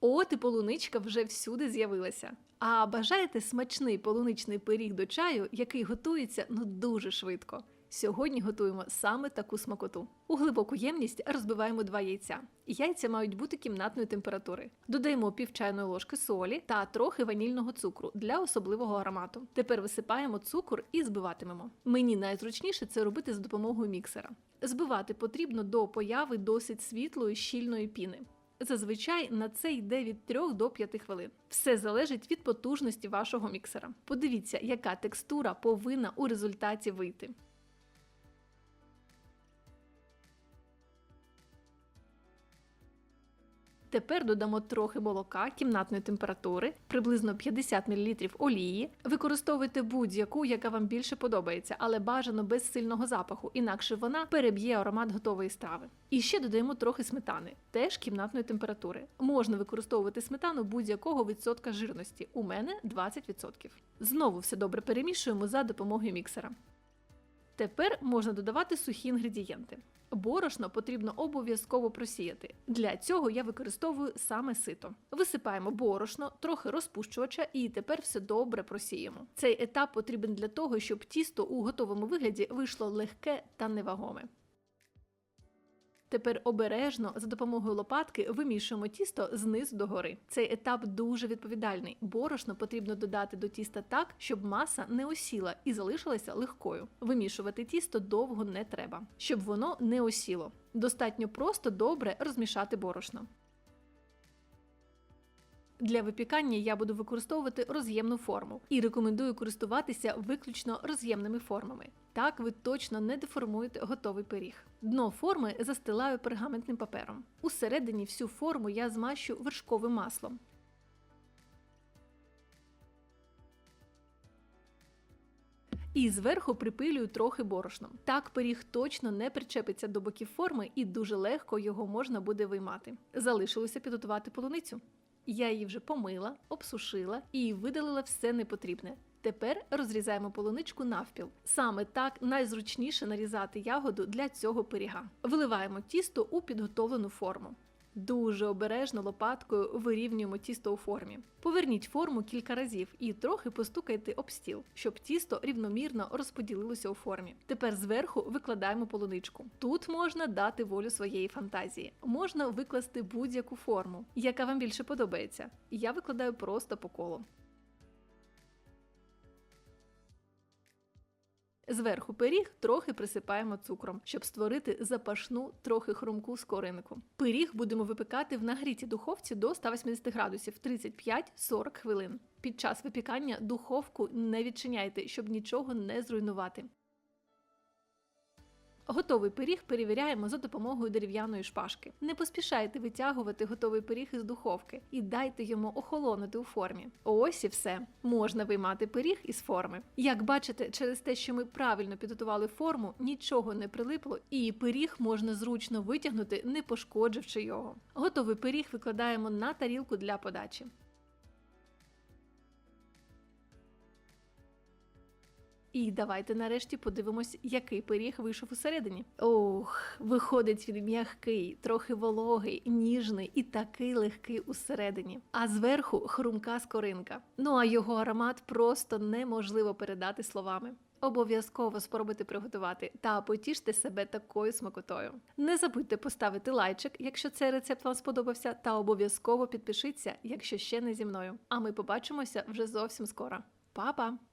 От і полуничка вже всюди з'явилася. А бажаєте смачний полуничний пиріг до чаю, який готується ну дуже швидко. Сьогодні готуємо саме таку смакоту. У глибоку ємність розбиваємо два яйця. Яйця мають бути кімнатної температури. Додаємо пів чайної ложки солі та трохи ванільного цукру для особливого аромату. Тепер висипаємо цукор і збиватимемо. Мені найзручніше це робити за допомогою міксера. Збивати потрібно до появи досить світлої щільної піни. Зазвичай на це йде від 3 до 5 хвилин. Все залежить від потужності вашого міксера. Подивіться, яка текстура повинна у результаті вийти. Тепер додамо трохи молока кімнатної температури, приблизно 50 мл олії. Використовуйте будь-яку, яка вам більше подобається, але бажано без сильного запаху, інакше вона переб'є аромат готової страви. І ще додаємо трохи сметани, теж кімнатної температури. Можна використовувати сметану будь-якого відсотка жирності. У мене 20%. Знову все добре перемішуємо за допомогою міксера. Тепер можна додавати сухі інгредієнти. Борошно потрібно обов'язково просіяти. Для цього я використовую саме сито. Висипаємо борошно, трохи розпущувача і тепер все добре просіємо. Цей етап потрібен для того, щоб тісто у готовому вигляді вийшло легке та невагоме. Тепер обережно за допомогою лопатки вимішуємо тісто знизу до гори. Цей етап дуже відповідальний. Борошно потрібно додати до тіста так, щоб маса не осіла і залишилася легкою. Вимішувати тісто довго не треба, щоб воно не осіло. Достатньо просто добре розмішати борошно. Для випікання я буду використовувати роз'ємну форму і рекомендую користуватися виключно роз'ємними формами. Так ви точно не деформуєте готовий пиріг. Дно форми застилаю пергаментним папером. Усередині всю форму я змащу вершковим маслом. І зверху припилюю трохи борошном. Так пиріг точно не причепиться до боків форми і дуже легко його можна буде виймати. Залишилося підготувати полуницю. Я її вже помила, обсушила і видалила все непотрібне. Тепер розрізаємо полуничку навпіл. Саме так найзручніше нарізати ягоду для цього пиріга. Виливаємо тісто у підготовлену форму. Дуже обережно лопаткою вирівнюємо тісто у формі. Поверніть форму кілька разів і трохи постукайте об стіл, щоб тісто рівномірно розподілилося у формі. Тепер зверху викладаємо полуничку. Тут можна дати волю своєї фантазії. Можна викласти будь-яку форму, яка вам більше подобається. Я викладаю просто по колу. Зверху пиріг трохи присипаємо цукром, щоб створити запашну, трохи хрумку скоринку. Пиріг будемо випікати в нагрітій духовці до 180 градусів 35-40 хвилин. Під час випікання духовку не відчиняйте, щоб нічого не зруйнувати. Готовий пиріг перевіряємо за допомогою дерев'яної шпажки. Не поспішайте витягувати готовий пиріг із духовки і дайте йому охолонути у формі. Ось і все. Можна виймати пиріг із форми. Як бачите, через те, що ми правильно підготували форму, нічого не прилипло, і пиріг можна зручно витягнути, не пошкодживши його. Готовий пиріг викладаємо на тарілку для подачі. І давайте нарешті подивимось, який пиріг вийшов усередині. Ох, виходить він м'який, трохи вологий, ніжний і такий легкий усередині. А зверху хрумка скоринка. Ну а його аромат просто неможливо передати словами. Обов'язково спробуйте приготувати та потіште себе такою смакотою. Не забудьте поставити лайчик, якщо цей рецепт вам сподобався, та обов'язково підпишіться, якщо ще не зі мною. А ми побачимося вже зовсім скоро. Па-па!